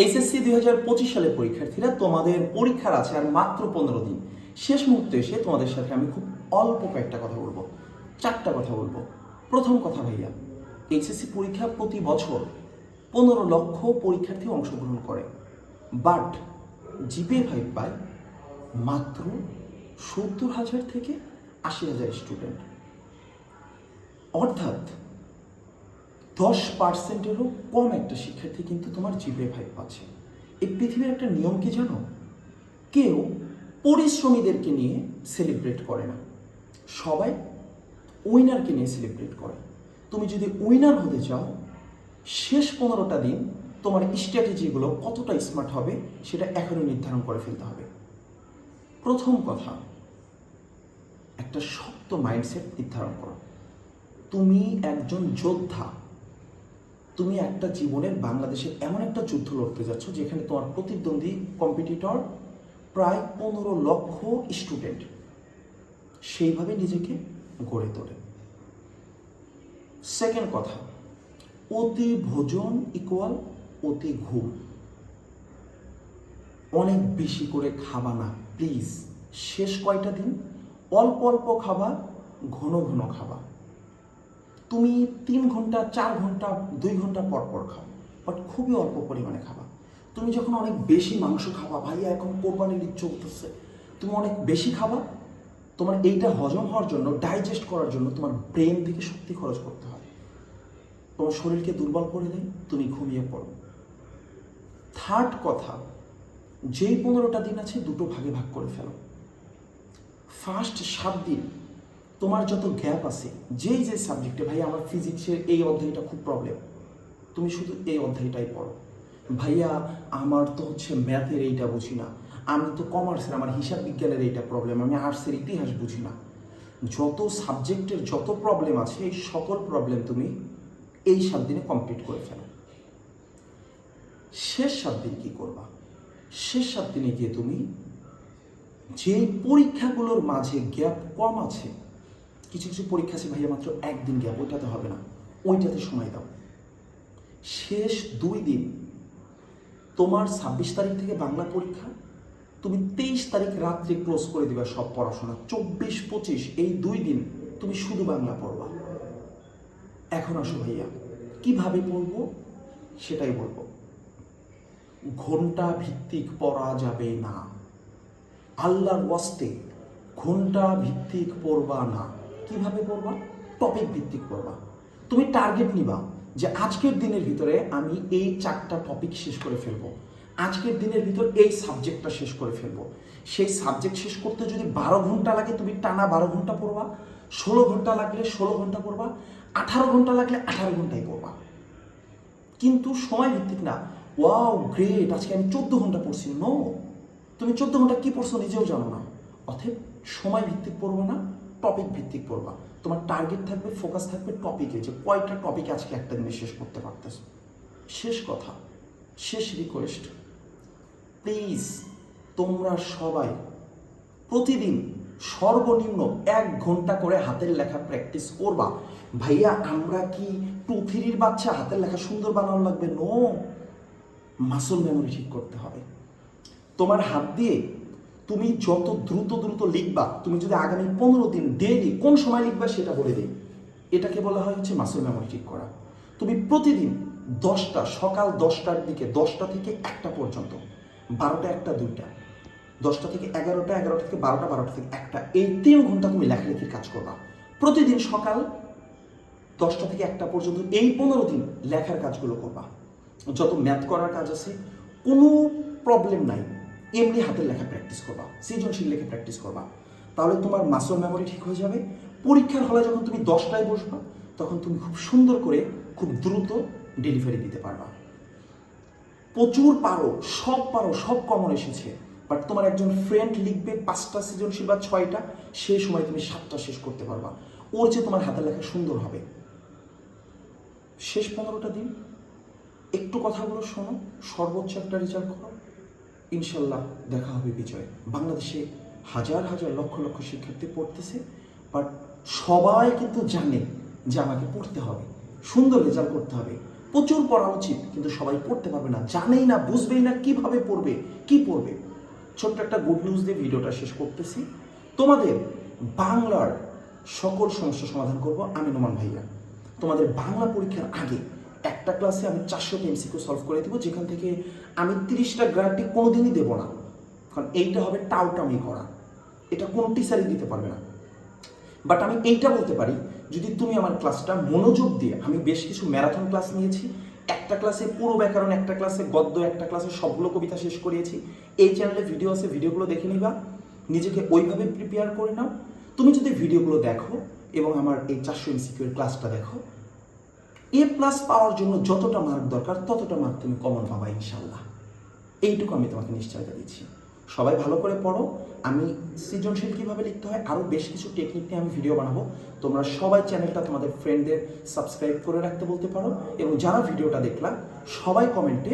HSC দুই হাজার পঁচিশ সালের পরীক্ষার্থীরা তোমাদের পরীক্ষার আছে আর মাত্র পনেরো দিন। শেষ মুহূর্তে এসে তোমাদের সাথে আমি খুব অল্প কয়েকটা কথা বলব। চারটা কথা বলব। প্রথম কথা ভাইয়া এইচএসসি পরীক্ষা প্রতি বছর পনেরো লক্ষ পরীক্ষার্থী অংশগ্রহণ করে। বাট জিপিএ ফাইভ পায় মাত্র সত্তর হাজার থেকে আশি হাজার স্টুডেন্ট। অর্থাৎ দশ পার্সেন্টেরও কম একটা শিক্ষার্থী কিন্তু তোমার জিপিএ ফাইভ পাচ্ছে। এই পৃথিবীর একটা নিয়ম কি জানো? কেউ পরিশ্রমীদেরকে নিয়ে সেলিব্রেট করে না। সবাই উইনারকে নিয়ে সেলিব্রেট করে। তুমি যদি উইনার হতে চাও, শেষ পনেরোটা দিন তোমার স্ট্র্যাটেজিগুলো কতটা স্মার্ট হবে সেটা এখনই নির্ধারণ করে ফেলতে হবে। প্রথম কথা, একটা শক্ত মাইন্ডসেট নির্ধারণ করো। তুমি একজন যোদ্ধা তুমি একটা জীবনের বাংলাদেশে এমন একটা যুদ্ধ লড়তে যাচ্ছ যেখানে তোমার প্রতিদ্বন্দ্বী কম্পিটিটর প্রায় পনেরো লক্ষ স্টুডেন্ট সেইভাবে নিজেকে গড়ে তোলে। সেকেন্ড কথা, অতি ভোজন ইকুয়াল অতি ঘুম। অনেক বেশি করে খাবা না প্লিজ শেষ কয়টা দিন? অল্প অল্প খাবা, ঘন ঘন খাবা। তুমি তিন ঘণ্টা, চার ঘণ্টা, দুই ঘণ্টা পর পর খাও বাট খুবই অল্প পরিমাণে খাবা। তুমি যখন অনেক বেশি মাংস খাবা, ভাইয়া, এখন কোরবানির ইচ্ছে উঠতেছে। তুমি অনেক বেশি খাবা, তোমার এইটা হজম হওয়ার জন্য ডাইজেস্ট করার জন্য তোমার ব্রেন থেকে শক্তি খরচ করতে হয়। তোমার শরীরকে দুর্বল করে দেয়, তুমি ঘুমিয়ে পড়ো। থার্ড কথা যেই পনেরোটা দিন আছে, দুটো ভাগে ভাগ করে ফেলো। ফার্স্ট সাত দিন তোমার যত গ্যাপ আছে, যেই যে সাবজেক্টে ভাই আমার ফিজিক্সের এই অধ্যায়টা খুব প্রবলেম তুমি শুধু এই অধ্যায়টাই পড়ো। ভাইয়া, আমার তো হচ্ছে ম্যাথের এইটা বুঝি না। আমি তো কমার্সের আমার হিসাব বিজ্ঞানের এইটা প্রবলেম আমি আর্টসের ইতিহাস বুঝি না। যত সাবজেক্টের যত প্রবলেম আছে, এই সকল প্রবলেম তুমি এই সাত দিনে কমপ্লিট করে ফেলো। শেষ সাত দিন কি করবা? শেষ সাত দিনে গিয়ে তুমি যে পরীক্ষাগুলোর মাঝে গ্যাপ কম আছে কিছু কিছু পরীক্ষা আছে ভাইয়া, মাত্র একদিন গ্যাপ ওইটাতে হবে না। ওইটাতে সময় দাও। শেষ দুই দিন, তোমার ছাব্বিশ তারিখ থেকে বাংলা পরীক্ষা, তুমি তেইশ তারিখ রাত্রে ক্লোজ করে দিবা সব পড়াশোনা। চব্বিশ, পঁচিশ, এই দুই দিন তুমি শুধু বাংলা পড়বা। এখন আসো ভাইয়া, কীভাবে পড়ব সেটাই বলব। ঘণ্টা ভিত্তিক পড়া যাবে না। আল্লাহর ওয়াস্তে ঘণ্টা ভিত্তিক পড়বা না। কীভাবে পড়বা টপিক ভিত্তিক পড়বা তুমি টার্গেট নিবা যে আজকের দিনের ভিতরে আমি এই চারটা টপিক শেষ করে ফেলব। আজকের দিনের ভিতর এই সাবজেক্টটা শেষ করে ফেলব। সেই সাবজেক্ট শেষ করতে যদি বারো ঘণ্টা লাগে, তুমি টানা বারো ঘণ্টা পড়বা। ষোলো ঘণ্টা লাগলে ষোলো ঘণ্টা পড়বা। আঠারো ঘণ্টা লাগলে আঠারো ঘন্টাই পড়বা। কিন্তু সময় ভিত্তিক না। ওয়াও গ্রেট আজকে আমি চোদ্দ ঘণ্টা পড়ছি। নো তুমি চোদ্দ ঘণ্টা কি পড়ছো নিজেও জানো না। অতএব সময় ভিত্তিক পড়ব না। টপিক ভিত্তিক পড়বা। তোমার টার্গেট থাকবে ফোকাস থাকবে টপিকে যে কয়টা টপিক আজকে একটা দিনে শেষ করতে পারতেছো। শেষ কথা, শেষ রিকোয়েস্ট প্লিজ তোমরা সবাই প্রতিদিন সর্বনিম্ন এক ঘণ্টা করে হাতের লেখা প্র্যাকটিস করবা। ভাইয়া, আমরা কি টু থ্রির বাচ্চা হাতের লেখা সুন্দর বানানো লাগবে? নো মাসল মেমোরি ঠিক করতে হবে। তোমার হাত দিয়ে তুমি যত দ্রুত দ্রুত লিখবা, তুমি যদি আগামী পনেরো দিন ডেইলি কোন সময় লিখবা সেটা বলে দিই। এটাকে বলা হয় হচ্ছে মাসল মেমোরি ঠিক করা। তুমি প্রতিদিন দশটা, সকাল দশটার দিকে দশটা থেকে একটা পর্যন্ত, বারোটা, একটা, দুইটা, দশটা থেকে এগারোটা এগারোটা থেকে বারোটা বারোটা থেকে একটা, এই তিন ঘণ্টা তুমি লেখালেখির কাজ করবা। প্রতিদিন সকাল দশটা থেকে একটা পর্যন্ত এই পনেরো দিন লেখার কাজগুলো করবা। যত ম্যাথ করার কাজ আছে, কোনো প্রবলেম নাই। এমনি হাতের লেখা প্র্যাকটিস করবা, সৃজনশীল লেখা প্র্যাকটিস করবা। তাহলে তোমার মাসল মেমোরি ঠিক হয়ে যাবে। পরীক্ষার হলে যখন তুমি দশটায় বসবা, তখন তুমি খুব সুন্দর করে, খুব দ্রুত ডেলিভারি দিতে পারবা। প্রচুর পারো, সব পারো, সব কমন এসেছে। বাট তোমার একজন ফ্রেন্ড লিখবে পাঁচটা সৃজনশীল বা ছয়টা সেই সময় তুমি সাতটা শেষ করতে পারবা। ওর যে তোমার হাতের লেখা সুন্দর হবে। শেষ পনেরোটা দিন। একটু কথাগুলো শোনো, সর্বোচ্চ একটা রেজাল্ট করো। ইনশাল্লাহ দেখা হবে বিজয়। বাংলাদেশে হাজার হাজার লক্ষ লক্ষ শিক্ষার্থী পড়তেছে বাট সবাই কিন্তু জানে যে আমাকে পড়তে হবে। সুন্দর রেজাল্ট করতে হবে। প্রচুর পড়া উচিত, কিন্তু সবাই পড়তে পারবে না। জানেই না, বুঝবেই না কীভাবে পড়বে, কি পড়বে। ছোট্ট একটা গুড নিউজ দিয়ে ভিডিওটা শেষ করতেছি। তোমাদের বাংলার সকল সমস্যা সমাধান করব আমি, নোমান ভাইয়া। তোমাদের বাংলা পরীক্ষার আগে একটা ক্লাসে আমি চারশোটা এমসিকিউ সলভ করে দেবো, যেখান থেকে আমি তিরিশটা গ্যারান্টি কোনোদিনই দেবো না। কারণ এইটা হবে টাউটামি করা। এটা কোনো টিচারই দিতে পারবে না। বাট আমি এইটা বলতে পারি, যদি তুমি আমার ক্লাসটা মনোযোগ দিয়ে, আমি বেশ কিছু ম্যারাথন ক্লাস নিয়েছি, একটা ক্লাসে পুরো ব্যাকরণ, একটা ক্লাসে গদ্য, একটা ক্লাসে সবগুলো কবিতা শেষ করিয়েছি, এই চ্যানেলে ভিডিও আছে ভিডিওগুলো দেখে নিবা, নিজেকে ওইভাবে প্রিপেয়ার করে নাও। তুমি যদি ভিডিওগুলো দেখো এবং আমার এই চারশো এমসিকিউর ক্লাসটা দেখো এ প্লাস পাওয়ার জন্য যতটা মার্ক দরকার, ততটা মার্ক তুমি কমন পাবা ইনশাল্লাহ এইটুকু আমি তোমাকে নিশ্চয়তা দিচ্ছি। সবাই ভালো করে পড়ো। আমি সৃজনশীল কীভাবে লিখতে হয় আরও বেশ কিছু টেকনিক নিয়ে আমি ভিডিও বানাবো। তোমরা সবাই চ্যানেলটা তোমাদের ফ্রেন্ডদের সাবস্ক্রাইব করে রাখতে বলতে পারো এবং যারা ভিডিওটা দেখলাম সবাই কমেন্টে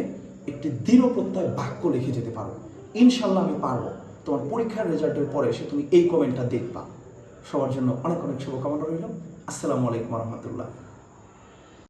একটি দৃঢ় প্রত্যয় বাক্য লিখে যেতে পারো। ইনশাল্লাহ আমি পারব। তোমার পরীক্ষার রেজাল্টের পরে এসে তুমি এই কমেন্টটা দেখবা। সবার জন্য অনেক অনেক শুভকামনা রইল। আসসালামু আলাইকুম রহমতুল্লাহ।